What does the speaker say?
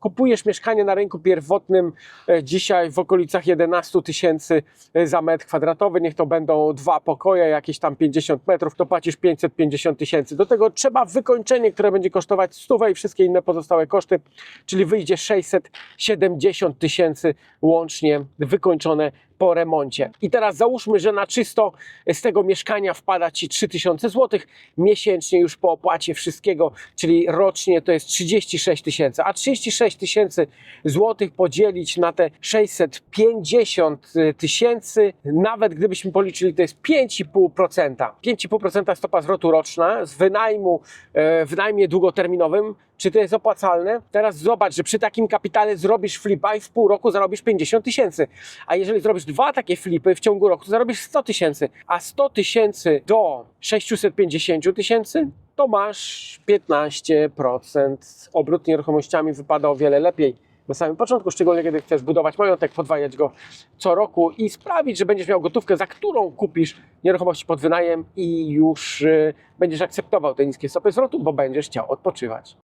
Kupujesz mieszkanie na rynku pierwotnym e, dzisiaj w okolicach 11 tysięcy e, za metr kwadratowy, niech to będą dwa pokoje, jakieś tam 50 metrów, to płacisz 550 tysięcy. Do tego trzeba wykończenie, które będzie kosztować stówę i wszystkie inne pozostałe koszty, czyli wyjdzie 670 tysięcy łącznie wykończone po remoncie. I teraz załóżmy, że na czysto z tego mieszkania wpada Ci 3000 zł miesięcznie już po opłacie wszystkiego, czyli rocznie to jest 36 tysięcy. A 36 tysięcy złotych podzielić na te 650 tysięcy, nawet gdybyśmy policzyli, to jest 5,5%. 5,5% stopa zwrotu roczna z wynajmu e, w najmie długoterminowym. Czy to jest opłacalne? Teraz zobacz, że przy takim kapitale zrobisz flipa i w pół roku zarobisz 50 tysięcy. A jeżeli zrobisz dwa takie flipy w ciągu roku, to zarobisz 100 tysięcy. A 100 tysięcy do 650 tysięcy, to masz 15%. Obrót nieruchomościami wypada o wiele lepiej na samym początku, szczególnie kiedy chcesz budować majątek, podwajać go co roku i sprawić, że będziesz miał gotówkę, za którą kupisz nieruchomości pod wynajem i już y, będziesz akceptował te niskie stopy zwrotu, bo będziesz chciał odpoczywać.